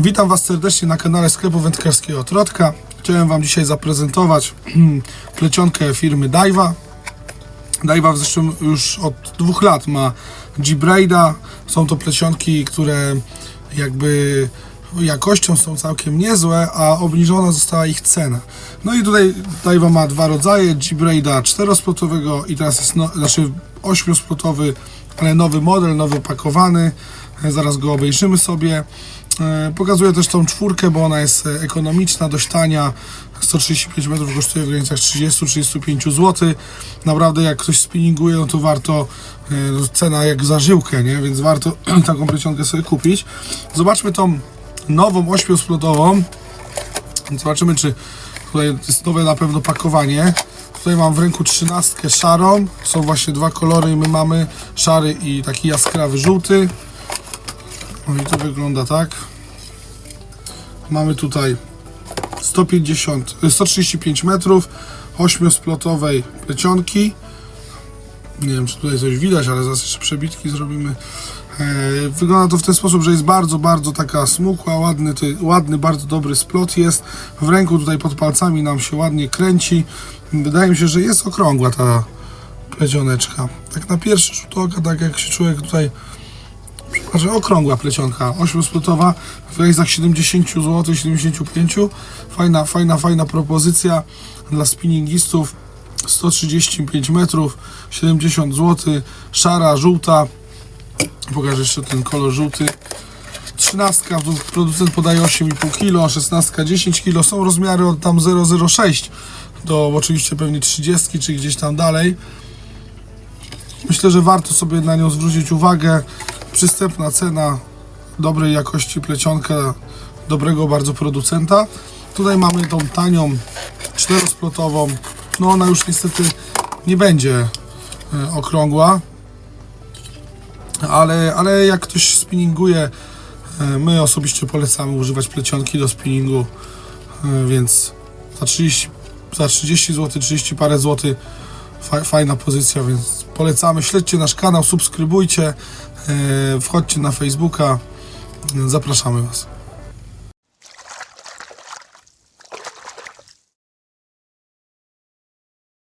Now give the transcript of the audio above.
Witam Was serdecznie na kanale sklepu wędkarskiego Trotka. Chciałem Wam dzisiaj zaprezentować plecionkę firmy Daiwa. Daiwa w zeszłym już od dwóch lat ma G-Braida. Są to plecionki, które jakby jakością są całkiem niezłe, a obniżona została ich cena. No i tutaj Daiwa ma dwa rodzaje, G-Braida 4-splotowego i teraz jest, no, znaczy 8-splotowy, ale nowy model, nowy opakowany. Zaraz go obejrzymy sobie. E, Pokazuję też tą czwórkę, bo ona jest e, ekonomiczna, dość tania. 135 metrów kosztuje w granicach 30-35 zł. Naprawdę jak ktoś spinninguje, no to warto, e, no, cena jak za żyłkę, nie? więc warto taką plecionkę sobie kupić. Zobaczmy tą nową ośmiosplotową. Zobaczymy, czy tutaj jest nowe na pewno pakowanie. Tutaj mam w ręku trzynastkę szarą. Są właśnie dwa kolory. My mamy szary i taki jaskrawy żółty. No i to wygląda tak. Mamy tutaj 150, y, 135 metrów 8-splotowej plecionki. Nie wiem, czy tutaj coś widać, ale zaraz jeszcze przebitki zrobimy. E, Wygląda to w ten sposób, że jest bardzo, bardzo taka smukła, ładny, ty, ładny, bardzo dobry splot jest. W ręku tutaj pod palcami nam się ładnie kręci. Wydaje mi się, że jest okrągła ta plecioneczka. Tak na pierwszy rzut oka, tak jak się człowiek tutaj znaczy okrągła plecionka, 8-splutowa w granicach 70 zł, 75. Fajna, fajna, fajna propozycja dla spinningistów. 135 metrów, 70 zł, szara, żółta. Pokażę jeszcze ten kolor żółty. 13, producent podaje 8,5 kg, 16 10 kg. Są rozmiary od tam 0,06 do oczywiście pewnie 30 czy gdzieś tam dalej. Myślę, że warto sobie na nią zwrócić uwagę. Przystępna cena, dobrej jakości plecionka, dobrego bardzo producenta. Tutaj mamy tą tanią, czterosplotową. No ona już niestety nie będzie e, okrągła. Ale, ale jak ktoś spinninguje, e, my osobiście polecamy używać plecionki do spinningu, e, więc za 30, za 30 zł, 30 parę złotych Fa- fajna pozycja, więc polecamy. Śledźcie nasz kanał, subskrybujcie, e, wchodźcie na Facebooka. Zapraszamy Was.